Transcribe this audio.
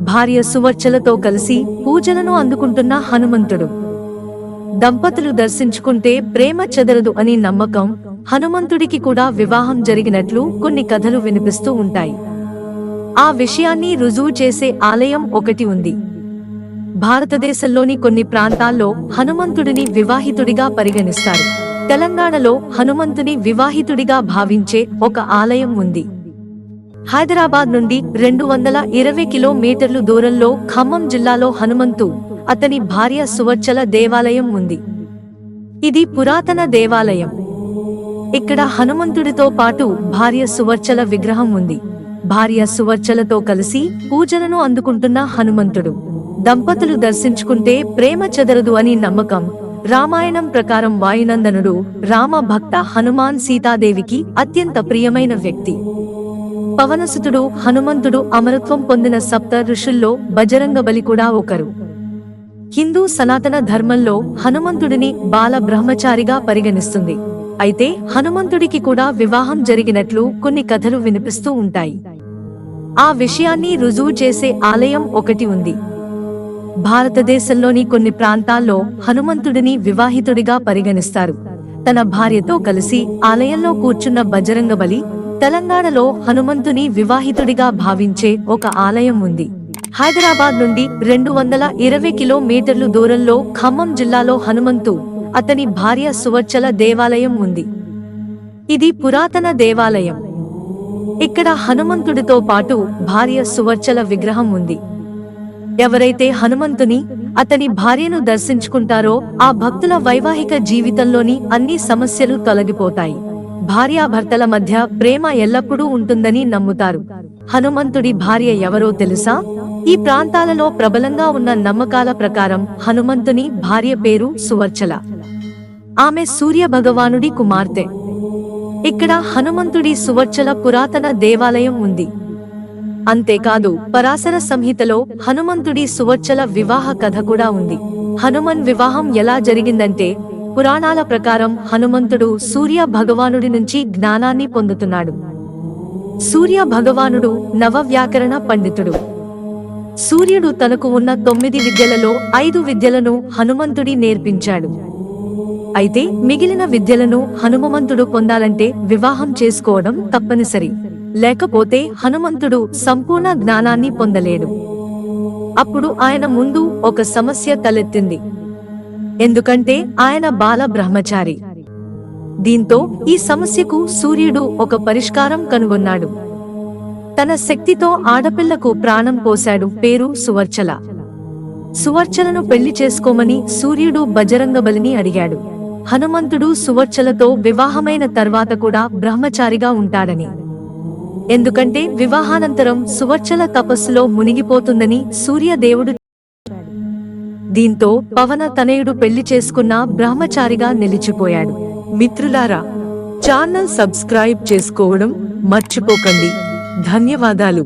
భార్య సువర్చలతో కలిసి పూజలను అందుకుంటున్న హనుమంతుడు. దంపతులు దర్శించుకుంటే ప్రేమ చెదరదు అని నమ్మకం హనుమంతుడికి కూడా వివాహం జరిగినట్లు కొన్ని కథలు వినిపిస్తూ ఉంటాయి. ఆ విషయాన్ని రుజువు చేసే ఆలయం ఒకటి ఉంది. భారతదేశంలోని కొన్ని ప్రాంతాల్లో హనుమంతుడిని వివాహితుడిగా పరిగణిస్తారు. తెలంగాణలో హనుమంతుని వివాహితుడిగా భావించే ఒక ఆలయం ఉంది. హైదరాబాద్ నుండి రెండు వందల ఇరవై కిలోమీటర్లు దూరంలో ఖమ్మం జిల్లాలో హనుమంతు అతని భార్య సువర్చల దేవాలయం ఉంది. ఇది పురాతన దేవాలయం. ఇక్కడ హనుమంతుడితో పాటు భార్య సువర్చల విగ్రహం ఉంది. భార్య సువర్చలతో కలిసి పూజలను అందుకుంటున్న హనుమంతుడు. దంపతులు దర్శించుకుంటే ప్రేమ చెదరదు అని నమ్మకం. రామాయణం ప్రకారం వాయునందనుడు రామ భక్త హనుమాన్ సీతాదేవికి అత్యంత ప్రియమైన వ్యక్తి. పవనసుతుడు హనుమంతుడు అమరత్వం పొందిన సప్త ఋషుల్లో బజరంగబలి కూడా ఒకరు. హిందూ సనాతన ధర్మంలో హనుమంతుడిని బాల బ్రహ్మచారిగా పరిగణిస్తుంది. అయితే హనుమంతుడికి కూడా వివాహం జరిగినట్లు కొన్ని కథలు వినిపిస్తూ ఉంటాయి. ఆ విషయాన్ని రుజువు చేసే ఆలయం ఒకటి ఉంది. భారతదేశంలోని కొన్ని ప్రాంతాల్లో హనుమంతుడిని వివాహితుడిగా పరిగణిస్తారు. తన భార్యతో కలిసి ఆలయంలో కూర్చున్న బజరంగబలి తెలంగాణలో హనుమంతుని వివాహితుడిగా భావించే ఒక ఆలయం ఉంది. హైదరాబాద్ నుండి రెండు వందల ఇరవై కిలోమీటర్లు దూరంలో ఖమ్మం జిల్లాలో హనుమంతు అతని భార్య సువర్చల దేవాలయం ఉంది. ఇది పురాతన దేవాలయం. ఇక్కడ హనుమంతుడితో పాటు భార్య సువర్చల విగ్రహం ఉంది. ఎవరైతే హనుమంతుని అతని భార్యను దర్శించుకుంటారో ఆ భక్తుల వైవాహిక జీవితంలోని అన్ని సమస్యలు తొలగిపోతాయి. భార్యాభర్తల మధ్య ప్రేమ ఎల్లప్పుడూ ఉంటుందని నమ్ముతారు. హనుమంతుడి భార్య ఎవరో తెలుసా? ఈ ప్రాంతాలలో ప్రబలంగా ఉన్న నమ్మకాల ప్రకారం హనుమంతుని భార్య పేరు సువర్చల. ఆమె సూర్య భగవానుడి కుమార్తె. ఇక్కడ హనుమంతుడి సువర్చల పురాతన దేవాలయం ఉంది. అంతేకాదు పరాశర సంహితలో హనుమంతుడి సువర్చల వివాహ కథ కూడా ఉంది. హనుమన్ వివాహం ఎలా జరిగిందంటే పురాణాల ప్రకారం హనుమంతుడు సూర్య భగవానుడి నుంచి జ్ఞానాన్ని పొందుతున్నాడు. సూర్య భగవానుడు నవ వ్యాకరణ పండితుడు. సూర్యుడు తనకు ఉన్న తొమ్మిది విద్యలలో ఐదు విద్యలను హనుమంతుడి నేర్పించాడు. అయితే మిగిలిన విద్యలను హనుమంతుడు పొందాలంటే వివాహం చేసుకోవడం తప్పనిసరి. లేకపోతే హనుమంతుడు సంపూర్ణ జ్ఞానాన్ని పొందలేడు. అప్పుడు ఆయన ముందు ఒక సమస్య తలెత్తింది. ఎందుకంటే ఆయన బాల బ్రహ్మచారి. దీంతో ఈ సమస్యకు సూర్యుడు ఒక పరిష్కారం కనుగొన్నాడు. తన శక్తితో ఆడపిల్లకు ప్రాణం పోశాడు పేరు సువర్చల. సువర్చలను పెళ్ళి చేసుకోమని సూర్యుడు బజరంగబలిని అడిగాడు. హనుమంతుడు సువర్చలతో వివాహమైన తర్వాత కూడా బ్రహ్మచారిగా ఉంటాడని. ఎందుకంటే వివాహానంతరం సువర్చల తపస్సులో మునిగిపోతుందని సూర్యదేవుడు దీంతో పవన తనయుడు పెళ్ళి చేసుకున్న బ్రహ్మచారిగా నిలిచిపోయాడు. మిత్రులారా ఛానల్ సబ్స్క్రైబ్ చేసుకోవడం మర్చిపోకండి. ధన్యవాదాలు.